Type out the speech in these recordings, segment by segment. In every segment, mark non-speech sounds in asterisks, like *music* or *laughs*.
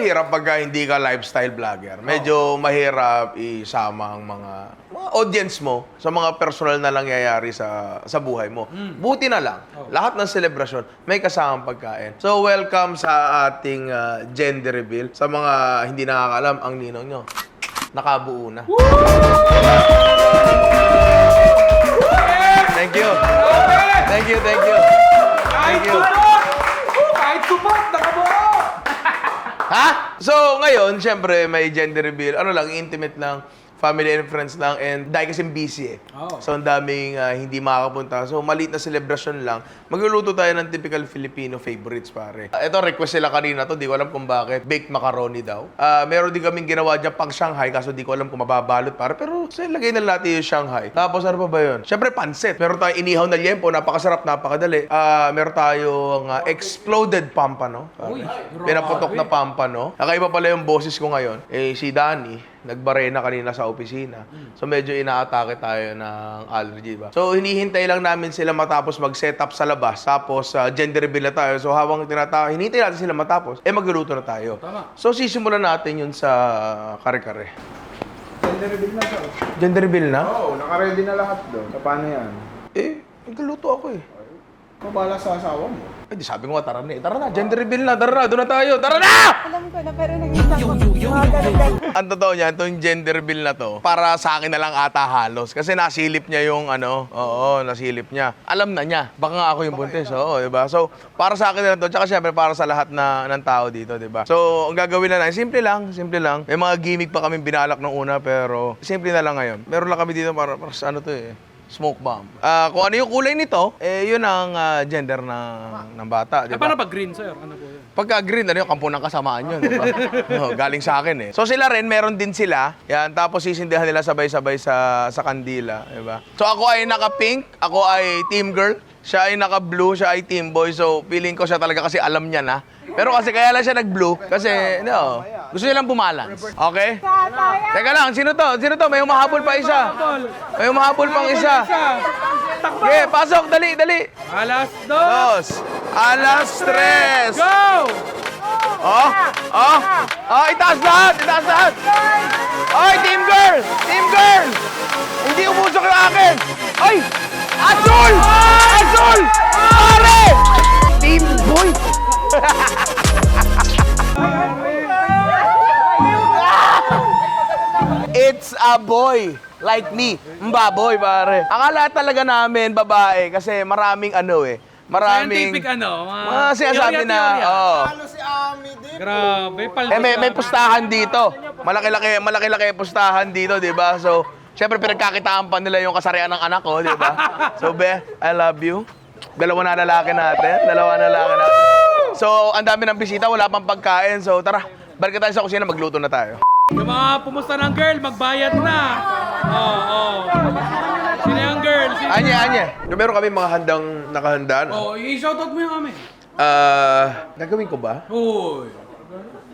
hirap pagka hindi ka lifestyle vlogger. Medyo mahirap isama ang mga, mga audience mo sa mga personal na nangyayari sa sa buhay mo. Buti na lang, lahat ng selebrasyon may kasamang pagkain. So welcome sa ating ah, gender reveal. Sa mga hindi nakakalam, ang ninong nyo, nakabuo na. Thank you. Thank you, thank you. Thank you. Kahit supot, nakabuo! Ha? So, ngayon, syempre, may gender reveal. Ano lang, intimate lang. Family and friends lang. And dahil kasi busy eh. Oo. So, ang daming ah, hindi makakapunta. So, maliit na celebration lang. Magluluto tayo ng typical Filipino favorites, pare. Ah, ito, request sila kanina to. Di ko alam kung bakit. Baked macaroni daw. Ah, meron din kaming ginawa dyan pang Shanghai. Kaso di ko alam kung mababalot, pare. Pero, so, lagay na natin yung Shanghai. Tapos, ano pa ba yun? Syempre, pansit. Meron tayong inihaw na liempo. Napakasarap, napakadali. Ah, meron tayong ah, exploded pampano. Uy, Pinaputok na grabe. pampano. Nakaiba pala yung boses ko ngayon. Eh, si Danny, nagbarena kanina sa opisina. So, medyo inaatake tayo ng allergy ba. So, hinihintay lang namin sila matapos mag-set up sa labas. Tapos, uh, gender reveal na tayo. So, habang tinatawag, hinihintay natin sila matapos, eh, magluluto na tayo. Tama. So, sisimulan natin yun sa kare-kare. Gender reveal na siya. Gender reveal na? Oo, naka-ready na lahat doon. So, paano yan? Eh, nagluluto ako eh. Kabala sa asawa mo. Eh, di sabi ko nga, tara na eh. Tara na, gender reveal na. Tara na, doon na tayo. Tara na! Alam ko na, pero nag-isang ko. Ang totoo niya, itong gender bill na to, para sa akin na lang ata halos. Kasi nasilip niya yung ano, oo, nasilip niya. Alam na niya, baka nga ako yung buntis, oo, di ba? So, para sa akin na lang to, tsaka syempre para sa lahat na, ng tao dito, di ba? So, ang gagawin na lang, simple lang, simple lang. May mga gimmick pa kami binalak nung una, pero simple na lang ngayon. Meron lang kami dito para, para sa ano to eh, smoke bomb. Ah, kung ano yung kulay nito, eh, yun ang ah, gender ng, ng bata, di Eh, ba? paano pag green, sir? Ano po yun? Pagka green, ano yung kampo ng kasamaan yun, di ba? *laughs* Oo, galing sa akin eh. So sila rin, meron din sila. Yan, tapos sisindihan nila sabay-sabay sa, sa kandila, di ba? So ako ay naka-pink, ako ay team girl, siya ay naka-blue, siya ay team boy. So feeling ko siya talaga kasi alam niya na. Pero kasi kaya lang siya nag-blue, kasi, no, gusto niya lang bumalance. Okay? Teka lang, sino to? Sino to? May humahabol pa isa. May humahabol pang isa. Takbo! Okay, pasok, dali, dali. Alas dos! Dos, alas tres. Go! Oh! Oh! Oh, itaas lahat! Itaas lahat! Oy, team girl! Team girl! Hindi umusok yung akin! Ay! Azul! Azul! Pare! Team boy! *laughs* It's a boy like me. Mbaboy, pare. Akala talaga namin babae kasi maraming ano eh. Maraming... Scientific ano? Mga Mga sinasabi teorya, na, teorya. oh. Grabe, paldo Eh, may, may pustahan dito. Malaki-laki, malaki-laki pustahan dito, di ba? So, syempre pinagkakitaan pa nila yung kasarian ng anak ko, di ba? So, Be, I love you. Dalawa na lalaki natin. Dalawa na lalaki natin. So, ang dami ng bisita, wala pang pagkain. So, tara, balik tayo sa kusina, magluto na tayo. Yung mga pumusta ng girl, magbayad na. Oo, oh, oh. Sino yung girl? Sino? Anya, anya. Meron kami mga handang nakahanda. no? Oh, i-shoutout mo yung amin. Ah, gagawin ko ba? Uy.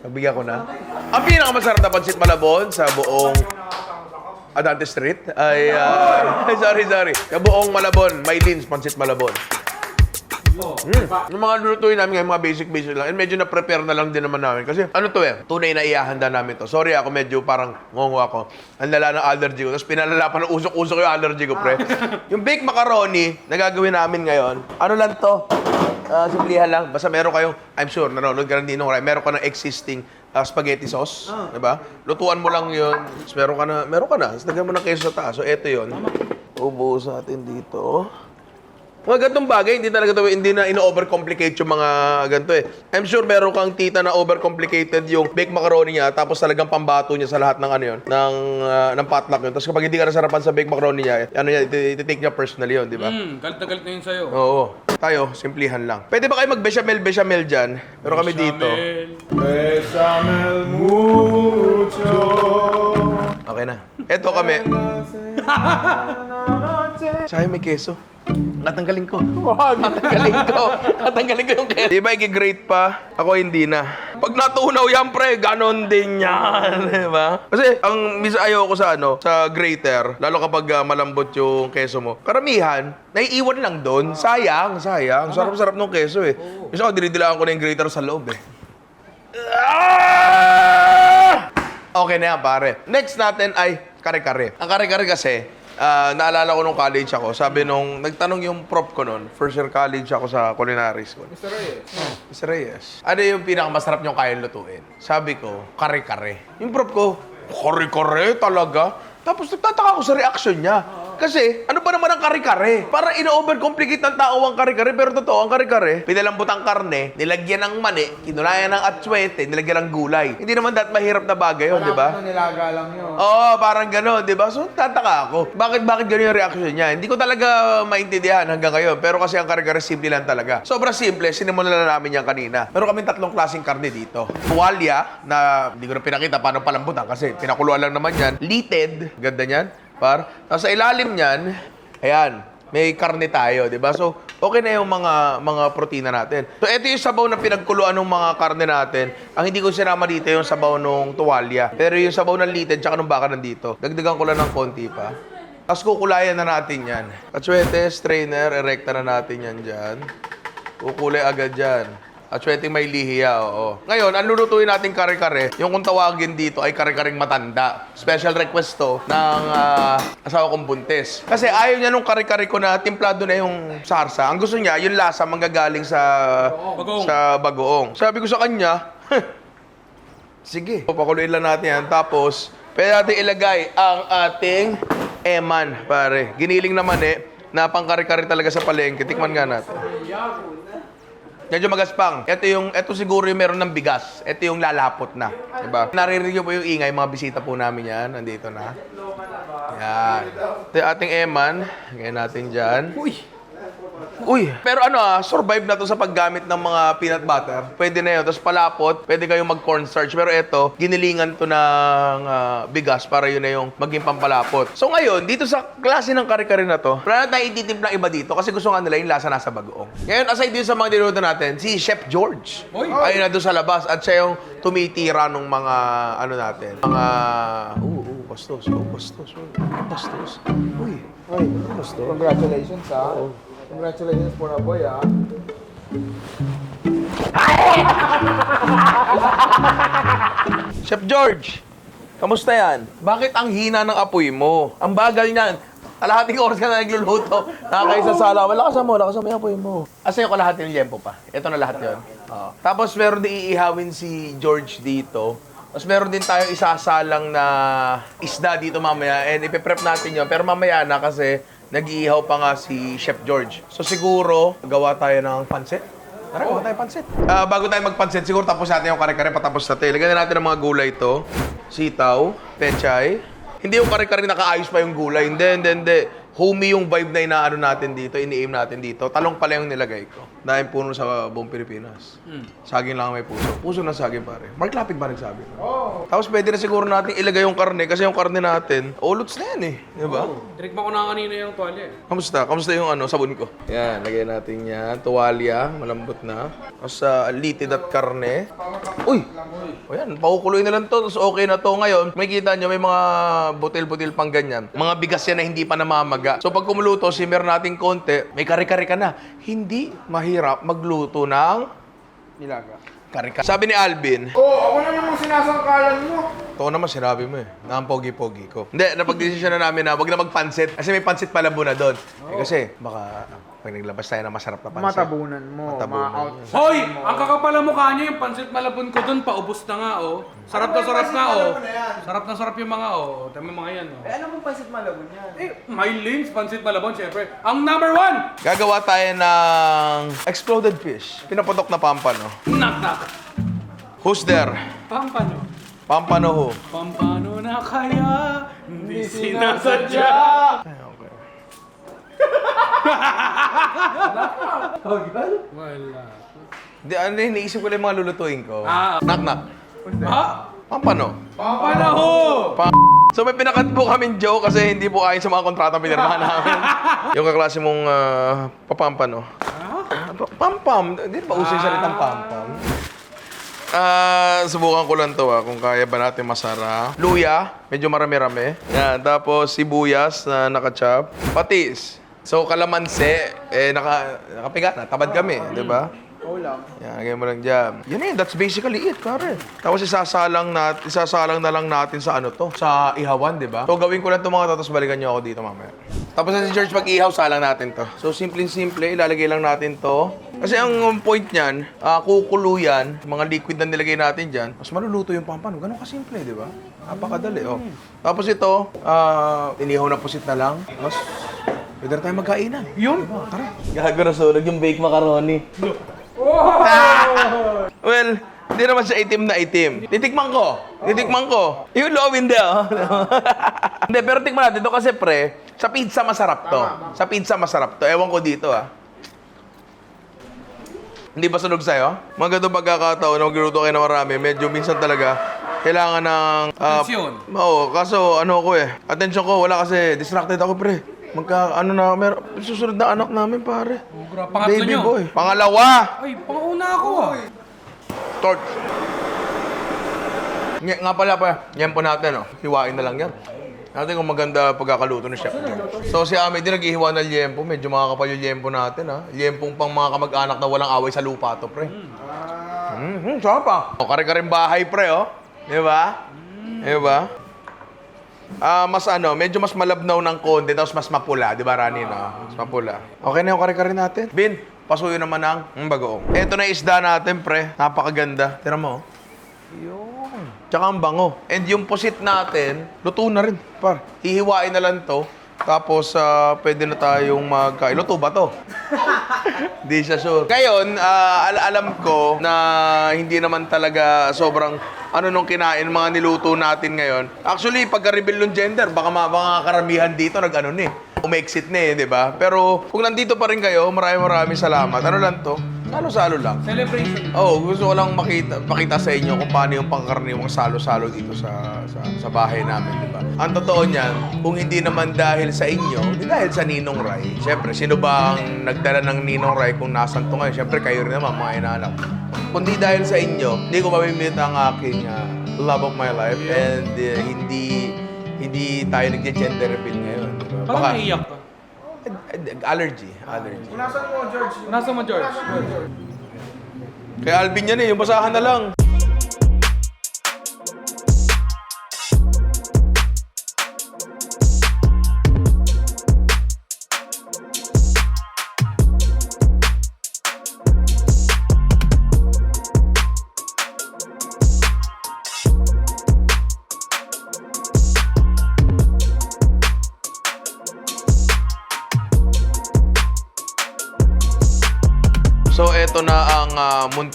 Nagbigyan ko na. Ang pinakamasarap na pansit malabon sa buong Adante Street ay... ah, *laughs* sorry, sorry. Sa buong Malabon, Maylins, pansit malabon. Mm. Yung mga lutuin namin ngayon, mga basic-basic lang. And medyo na-prepare na lang din naman namin. Kasi ano to eh, tunay na iahanda namin to. Sorry ako, medyo parang ngongo ako. Ang lala ng allergy ko. Tapos pinalala pa ng usok-usok yung allergy ko, pre. *laughs* yung baked macaroni na gagawin namin ngayon, ano lang to? Ah, simplihan lang. Basta meron kayong, I'm sure, nanonood ka rin din nung meron ka ng existing ah, spaghetti sauce, di ba? Lutuan mo lang yun. Tapos meron ka na, meron ka na. Tapos mo ng queso sa taas. So, eto yun. Ubuhos natin dito. Mga gantong bagay, hindi talaga to, hindi na ino-overcomplicate yung mga ganito eh. I'm sure meron kang tita na overcomplicated yung baked macaroni niya, tapos talagang pambato niya sa lahat ng ano yun, ng, ah, ng potluck yun. Tapos kapag hindi ka nasarapan sa baked macaroni niya, ano niya, iti- iti-take niya personally yun, di ba? Hmm, galit na galit na yun sa'yo. Oo. Tayo, simplihan lang. Pwede ba kayo mag-bechamel, bechamel dyan? Pero kami dito. Chamel. Besamel mucho. Okay na. Eto kami. *laughs* Sayang may keso. Natanggalin ko. Natanggalin ko. *laughs* Natanggalin ko yung keso. Di ba i-grate pa? Ako hindi na. Pag natunaw yan, pre, ganon din yan. *laughs* Di ba? Kasi ang misa ayaw ko sa ano, sa grater, lalo kapag ah, malambot yung keso mo, karamihan, naiiwan lang doon. Sayang, sayang. Sarap-sarap ng keso eh. Misa ko, dinidilaan ko na yung grater sa loob eh. Ah! okay na yan, pare. Next natin ay kare-kare. Ang kare-kare kasi, ah, naalala ko nung college ako, sabi nung, nagtanong yung prop ko noon, first year college ako sa culinary school. Mr. Reyes. Mr. Reyes, ano yung pinakamasarap niyong kayang lutuin? Sabi ko, kare-kare. Yung prop ko, kare-kare talaga? Tapos nagtataka ako sa reaction niya. Kasi, ano ba naman ang kare-kare? Para ino-overcomplicate ng tao ang kare-kare, pero totoo, ang kare-kare, pinalambot ang karne, nilagyan ng mani, kinulayan ng atswete, nilagyan ng gulay. Hindi naman dat mahirap na bagay yun, di ba? Parang nilaga lang yun. Oo, parang gano'n, di ba? So, tataka ako. Bakit, bakit gano'n yung reaction niya? Hindi ko talaga maintindihan hanggang ngayon. Pero kasi ang kare-kare simple lang talaga. Sobrang simple, sinimulan na namin yan kanina. Meron kaming tatlong klaseng karne dito. Tuwalya, na hindi ko na pinakita paano palambutan kasi pinakuluan lang naman yan. Lited, ganda niyan. Par. Tapos sa ilalim niyan, ayan, may karne tayo, di ba? So, okay na yung mga mga protina natin. So, ito yung sabaw na pinagkuluan ng mga karne natin. Ang hindi ko sinama dito yung sabaw ng tuwalya. Pero yung sabaw ng lited tsaka ng baka nandito. Dagdagan ko lang ng konti pa. Tapos kukulayan na natin yan. Katsuete, strainer, erecta na natin yan dyan. Kukulay agad dyan. At sweteng may lihiya, oo. Ngayon, ang lulutuin natin kare-kare, yung kung tawagin dito ay kare-kareng matanda. Special request to ng ah, asawa kong buntis. Kasi ayaw niya nung kare-kare ko na timplado na yung sarsa. Ang gusto niya, yung lasa manggagaling sa Bagoong. sa bagoong. Sabi ko sa kanya, sige, papakuloyin lang natin yan. Tapos, pwede natin ilagay ang ating eman, pare. Giniling naman eh, na pangkare-kare talaga sa palengke. Tikman nga natin. Medyo magaspang. Ito yung, ito siguro yung meron ng bigas. Ito yung lalapot na. Diba? Naririnig niyo po yung ingay, mga bisita po namin yan. Nandito na. Yan. Ito yung ating eman. Ngayon natin dyan. Uy! Uy! Pero ano ah, survive na to sa paggamit ng mga peanut butter. Pwede na yun. Tapos palapot, pwede kayong mag cornstarch. Pero ito, ginilingan to ng ah, bigas para yun na yung maging pampalapot. So ngayon, dito sa klase ng kare-kare na to, wala na tayong ititimpla iba dito kasi gusto nga nila yung lasa nasa bagoong. Ngayon, aside dito sa mga niluto natin, si Chef George. Uy! Ayun na doon sa labas at siya yung tumitira ng mga ano natin. Mga... Uh, uh, bastos. Oh, bastos. Oh, bastos. Uy. Ay, congratulations ha. Congratulations for a boy ha. *laughs* Chef George, kamusta yan? Bakit ang hina ng apoy mo? Ang bagal niyan. Kalahating oras ka na nagluluto. Nakakaisa sa sala. Lakasan mo, lakasan mo yung apoy mo. Asa yung kalahati ng liempo pa? Ito na lahat yon. Oo. Tapos meron din iihawin si George dito. Tapos meron din tayong isasalang na isda dito mamaya. And ipiprep natin yon Pero mamaya na kasi nag-iihaw pa nga si Chef George. So siguro, gawa tayo ng pansit. Tara, gawa tayo pansit. Ah, bago tayo magpansit, siguro tapos natin yung kare-kare, patapos natin. Lagyan na natin ng mga gulay to. Sitaw, pechay. Hindi yung kare-kare nakaayos pa yung gulay. Hindi, hindi, hindi. Homey yung vibe na inaano natin dito, ini-aim natin dito. Talong pala yung nilagay ko. Dahil puno sa buong Pilipinas. Saging lang may puso. Puso ng saging pare. Mark Lapid ba nagsabi? Oo. Tapos pwede na siguro natin ilagay yung karne kasi yung karne natin, olots na yan eh. Di ba? Drink mo ko na kanina yung tuwalya eh. Kamusta? Kamusta yung ano, sabon ko? Yan, lagay natin yan. Tuwalya, malambot na. Tapos sa litid at karne. Uy! O yan, pakukuloy na lang to. Tapos okay na to ngayon. May kita nyo, may mga butil-butil pang ganyan. Mga bigas yan na hindi pa namamaga. So pag kumuluto, simmer natin konti, may kare-kare ka na. Hindi mahirap magluto ng Nilaga. kare-kare. Sabi ni Alvin, Oh, ako na namang sinasangkalan mo. Ito naman, sinabi mo eh. Na ang pogi-pogi ko. Hindi, napag-desisyon na namin na wag na magpansit. Kasi may pansit pala muna doon. Eh, kasi, baka pag naglabas tayo ng masarap na pansit. Matabunan mo. Matabunan Ma-out. Hoy! Ang kakapala mukha niya yung pansit malabon ko doon, paubos na nga oh. Sarap na sarap na oh. Sarap na sarap yung mga oh. Tama mga yan oh. alam mo pansit malabon yan. Eh, my links, pansit malabon, syempre. Ang number one! Gagawa tayo ng exploded fish. Pinaputok na pampano. Knock knock. Who's there? Pampano. Pampano who? Pampano na kaya? Hindi sinasadya. Ay, okay. Wala. Hindi, ano yun, iniisip ko lang yung mga lulutuin ko. Ah. Knock, knock. Ha? Pampano. Pampano ho! Pa so may pinakat po kami joke kasi hindi po ayon sa mga kontratang pinirmahan namin. *laughs* yung kaklase mong ah, papampano. Ah, pa- Pampam. Hindi ba uso yung salitang pampam? Ah, subukan ko lang to ah, kung kaya ba natin masara. Luya, medyo marami-rami. Yan, tapos sibuyas na nakachop. Patis. So, kalamansi, eh, naka, nakapiga na. Tabad kami, di ba? Oo lang. Yan, lagyan mo lang dyan. Yan eh, that's basically it, pare. Tapos isasalang, nat isasalang na lang natin sa ano to, sa ihawan, di ba? So gawin ko lang ito mga to, tapos balikan nyo ako dito mamaya. Tapos na si George pag-ihaw, salang natin to. So simple-simple, ilalagay lang natin to. Kasi ang point niyan, ah, kukulo yan, mga liquid na nilagay natin dyan, mas maluluto yung pampano. Ganun kasimple, di ba? Napakadali, oh. Tapos ito, ah, inihaw na pusit na lang. Tapos, pwede na tayo magkainan. Yun. Tara. Gago na sunog yung baked macaroni. Well, hindi naman siya itim na itim. Titikman ko. Titikman ko. Yung loob hindi, oh. *laughs* hindi, pero tikman natin ito kasi pre, sa pizza masarap to. Sa pizza masarap to. Ewan ko dito, ah. Hindi ba sunog sa'yo? Mga ganito pagkakataon na magluto kayo ng marami, medyo minsan talaga kailangan ng... ah, Atensyon. Oo, kaso ano ko eh. Attention ko, wala kasi distracted ako pre. Magka, ano na, mer susunod na anak namin pare. Oh, gra- Pangatlo Baby nyo. boy. Pangalawa! Ay, pangauna ako ah. Torch. Nga, nga pala pa, yan po natin, oh. Hiwain na lang yan. Natin kung maganda pagkakaluto ni Chef. So si Ami din naghihiwa ng liempo. Medyo makakapal yung liempo natin, ha. Liempong pang mga kamag-anak na walang away sa lupa to, pre. Mm, mm, sarap ah. O, kare-karing bahay, pre, oh. Di ba? Di ba? Ah, mas ano, medyo mas malabnaw ng konti, tapos mas mapula, di ba, Rani, no? Mas mapula. Okay na yung kare-kare natin. Bin, pasuyo naman ng mm, bagoong. Ito na yung isda natin, pre. Napakaganda. Tira mo, oh. Yun. Tsaka ang bango. And yung pusit natin, luto na rin, par. Hihiwain na lang to. Tapos, ah, pwede na tayong magkain. Luto ba to? *laughs* Hindi siya sure. Ngayon, ah, al- alam ko na hindi naman talaga sobrang ano nung kinain mga niluto natin ngayon. Actually, pagka-reveal ng gender, baka mga karamihan dito nag-ano ni. Umexit na eh, di ba? Pero kung nandito pa rin kayo, maraming maraming salamat. Ano lang to? Salo-salo lang. Celebration. Oo, oh, gusto ko lang makita, pakita sa inyo kung paano yung pangkaraniwang salo-salo dito sa, sa, sa bahay namin, di ba? Ang totoo niyan, kung hindi naman dahil sa inyo, hindi dahil sa Ninong Rai. Siyempre, sino ba ang nagdala ng Ninong Rai kung nasan to ngayon? Siyempre, kayo rin naman, mga inaanak. Kundi dahil sa inyo, hindi ko mamimit ang aking ah, love of my life and uh, hindi hindi tayo nag-gender reveal ngayon. Di ba? Parang naiyak ka. Allergy. Allergy. Nasaan mo, George? Nasa mo, George? Kay Alvin yan eh, yung basahan na lang.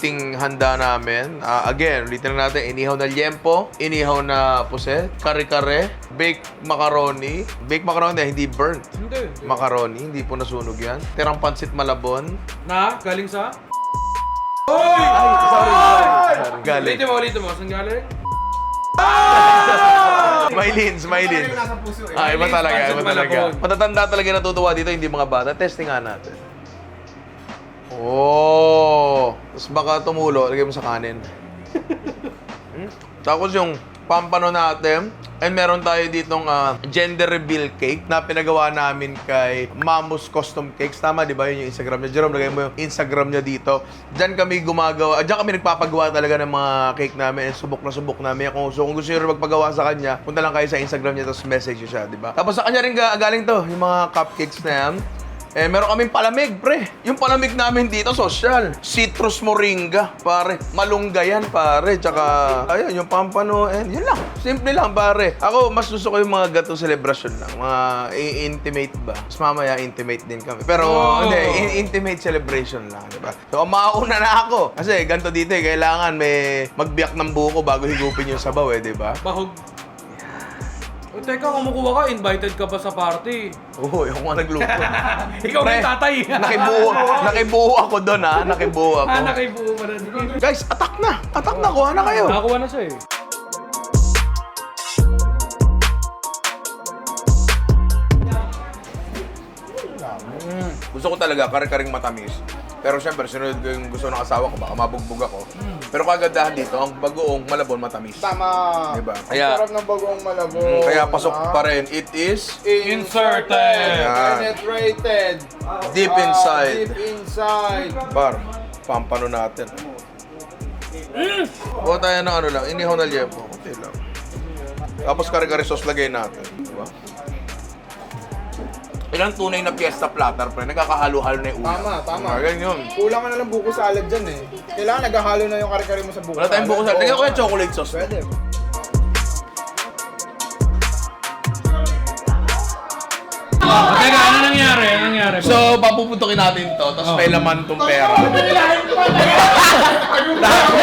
Munting handa namin. Ah, again, ulitin na natin. Inihaw na liempo, inihaw na puset, kare-kare, baked macaroni. Baked macaroni, hindi burnt. Hindi. Macaroni, hindi po nasunog yan. Tirang pansit malabon. Na, galing sa? Galing. Ulitin mo, ulitin mo. Saan galing? Smilins, smilins. Nasa puso eh. Ah, iba talaga, pansit iba talaga. Matatanda talaga natutuwa dito, hindi mga bata. Testing nga natin. Oh! Tapos baka tumulo, lagay mo sa kanin. *laughs* Hmm? Tapos yung pampano natin, and meron tayo ditong ah, gender reveal cake na pinagawa namin kay Mamus Custom Cakes. Tama, di ba? Yun yung Instagram niya. Jerome, lagay mo yung Instagram niya dito. Diyan kami gumagawa, diyan kami nagpapagawa talaga ng mga cake namin and subok na subok namin. Kung, so kung gusto nyo rin magpagawa sa kanya, punta lang kayo sa Instagram niya tapos message siya, di ba? Tapos sa kanya rin ga- galing to, yung mga cupcakes na yan. Eh, meron kaming palamig, pre. Yung palamig namin dito, social. Citrus moringa, pare. Malunggay yan, pare. Tsaka, ayun, yung pampano, eh, yun lang. Simple lang, pare. Ako, mas gusto ko yung mga gatong celebration lang. Mga intimate ba? Mas mamaya, intimate din kami. Pero, Oh. hindi, in- intimate celebration lang, di ba? So, mauna na ako. Kasi, ganito dito eh, kailangan may magbiyak ng buko bago higupin yung sabaw eh, di ba? Bahog. O, teka, kumukuha ka, invited ka ba sa party? *laughs* Oo, yung mga nagluto. *laughs* Ikaw na yung tatay. nakibuo, nakibuo ako doon ha. Nakibuo ako. Ah, nakibuo mo na. Guys, attack na! Attack na! Kuha na kayo! Nakakuha na siya eh. Gusto ko talaga kare-karing matamis. Pero syempre, sinunod ko yung gusto ng asawa ko. Baka mabugbog ako. Pero kagandahan dito, ang bagoong malabon matamis. Tama. Diba? Ang Kaya- sarap ng bagong malabo. Mm, kaya pasok pa rin. It is Inserted. Yan. Penetrated. deep Ah, inside. deep inside. Bar. pampano natin. Kuha tayo ng ano lang, inihaw na liempo. Okay lang. Tapos kare-kare sauce lagay natin. Diba? Ilang tunay na fiesta platter, pre. Nagkakahalo-halo na yung ulam. Tama, tama. Ah, ganyan yun. Kulang ka na lang buko salad dyan eh. Kailangan naghahalo na yung kare-kare mo sa buko Wala tayong buko sa... Oo. Lagyan ko yung chocolate sauce. Pwede. Oh, teka, ano nangyari? Ano nangyari? So, papuputukin natin to, tapos may laman tong pera.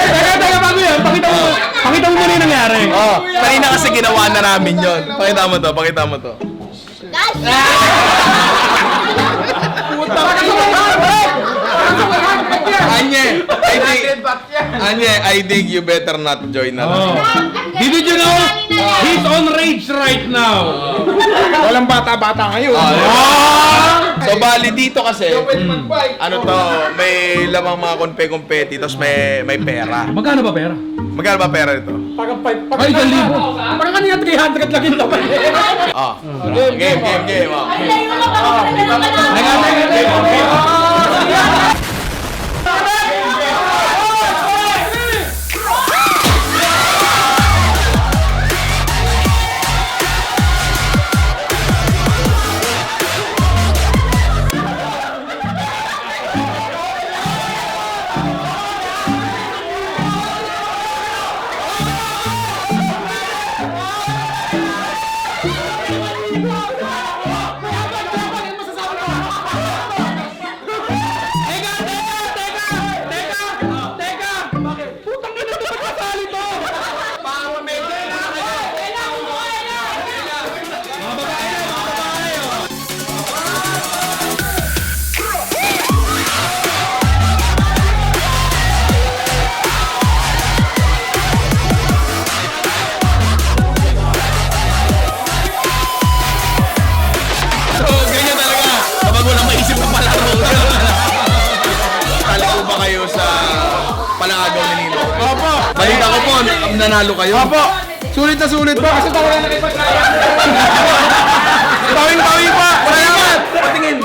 teka, teka, bago yan. Pakita mo, pakita mo muna yung nangyari. Oh, kanina kasi ginawa na namin yon. Pakita mo to, pakita mo to. Anye, I think, Anye, I think you better not join na lang. Did you know? He's on rage right now. *laughs* Walang bata-bata ngayon. Ah! So, bali dito kasi, ano to, may lamang mga konpe-kompeti, tapos may, may pera. Magkano ba pera? Magkano ba pera ito? Ay, isang libo. Parang kanina 300 lang yung laban. Ah, game, game, game, game. ah. Teka, teka, teka. So, nanalo kayo. Opo. Sulit na sulit pa kasi tawa na nakipag-kaya. Pawing-pawing pa! Salamat! Patingin!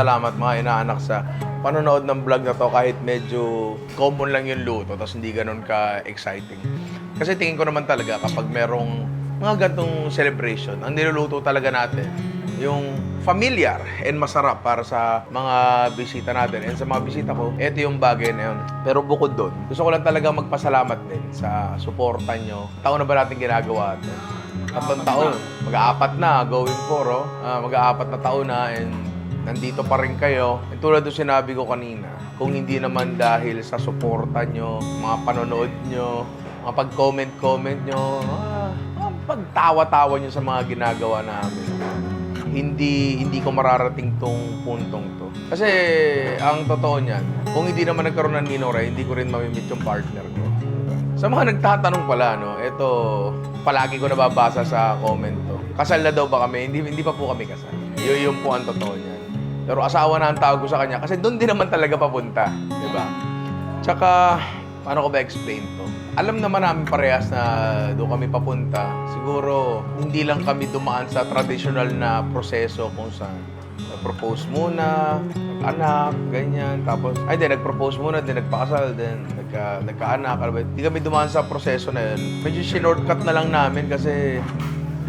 Salamat mga inaanak sa panonood ng vlog na to kahit medyo common lang yung luto tapos hindi ganun ka-exciting. Kasi tingin ko naman talaga kapag merong mga gantong celebration, ang niluluto talaga natin yung familiar and masarap para sa mga bisita natin. And sa mga bisita ko, ito yung bagay na yun. Pero bukod doon, gusto ko lang talaga magpasalamat din sa suporta nyo. Taon na ba natin ginagawa ito? Tatlong taon. Mag-aapat na, going for, oh. Ah, mag-aapat na taon na and nandito pa rin kayo. And tulad ng sinabi ko kanina, kung hindi naman dahil sa suporta nyo, mga panonood nyo, mga pag-comment-comment nyo, ah, pagtawa-tawa nyo sa mga ginagawa namin, hindi hindi ko mararating tong puntong to. Kasi ang totoo niyan, kung hindi naman nagkaroon ng Ninora, hindi ko rin mamimit yung partner ko. Sa mga nagtatanong pala, no, ito, palagi ko nababasa sa comment to. Kasal na daw ba kami? Hindi, hindi pa po kami kasal. Yun yung po ang totoo niyan. Pero asawa na ang tawag ko sa kanya kasi doon din naman talaga papunta. Di ba? Tsaka, paano ko ba explain to? Alam naman namin parehas na doon kami papunta. Siguro, hindi lang kami dumaan sa traditional na proseso kung saan nag-propose muna, nag-anak, ganyan. Tapos, ay di, nag-propose muna, din nagpakasal, then nagka, nagka-anak. Alam mo, Hindi kami dumaan sa proseso na yun. Medyo shortcut na lang namin kasi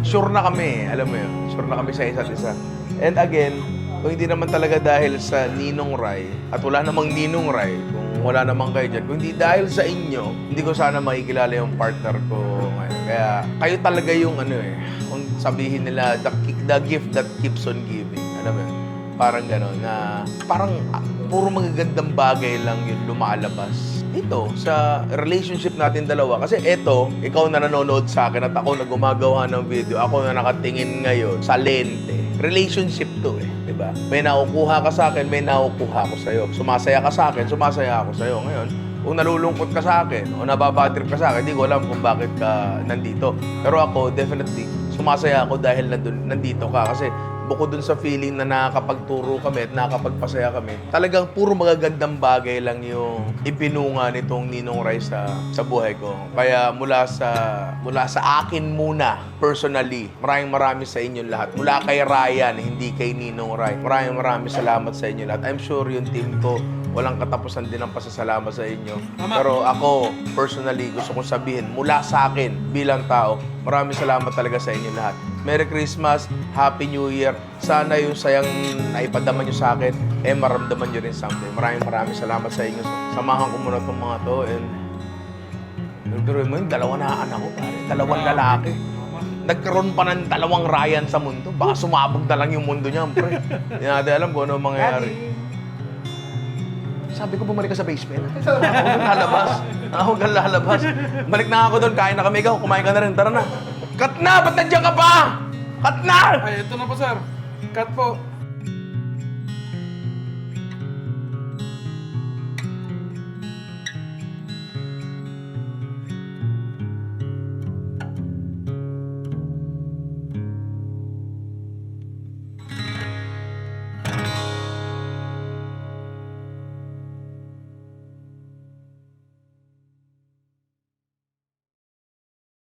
sure na kami, alam mo yun. Sure na kami sa isa't isa. And again, kung hindi naman talaga dahil sa Ninong Rai, at wala namang Ninong Rai, kung wala namang kayo dyan, kung hindi dahil sa inyo, hindi ko sana makikilala yung partner ko ngayon. Kaya kayo talaga yung ano eh, kung sabihin nila, the, the gift that keeps on giving. Alam mo yun? Parang gano'n na, parang ah, puro magagandang bagay lang yung lumalabas dito sa relationship natin dalawa. Kasi eto, ikaw na nanonood sa akin at ako na gumagawa ng video, ako na nakatingin ngayon sa lente. Relationship to eh? May nakukuha ka sa akin, may nakukuha ako sa'yo. Sumasaya ka sa akin, sumasaya ako sa'yo. Ngayon, kung nalulungkot ka sa akin o nababatrip ka sa akin, hindi ko alam kung bakit ka nandito. Pero ako, definitely, sumasaya ako dahil nandun, nandito ka. Kasi bukod dun sa feeling na nakakapagturo kami at nakakapagpasaya kami, talagang puro magagandang bagay lang yung ipinunga nitong Ninong Rai sa, sa buhay ko. Kaya mula sa mula sa akin muna, personally, maraming maraming sa inyo lahat. Mula kay Ryan, hindi kay Ninong Rai. Maraming maraming salamat sa inyo lahat. I'm sure yung team ko, walang katapusan din ang pasasalamat sa inyo. Tama. Pero ako, personally, gusto kong sabihin, mula sa akin bilang tao, maraming salamat talaga sa inyo lahat. Merry Christmas, Happy New Year. Sana yung sayang naipadaman nyo sa akin, eh maramdaman nyo rin someday. Maraming maraming salamat sa inyo. Samahan ko muna itong mga to and Pero mo yung dalawa na anak ko, pare. Dalawang lalaki. Nagkaroon pa ng dalawang Ryan sa mundo. Baka sumabog na lang yung mundo niya, pre. Hindi natin alam kung ano ang mangyayari. Sabi ko, bumalik ka sa basement. Ako kang lalabas. Ako kang lalabas. Balik na ako doon. Kain na kami. Ikaw, kumain ka na rin. Tara na. Cut na! Ba't nandiyan ka pa? Cut na! Ay, ito na po, sir. Cut po.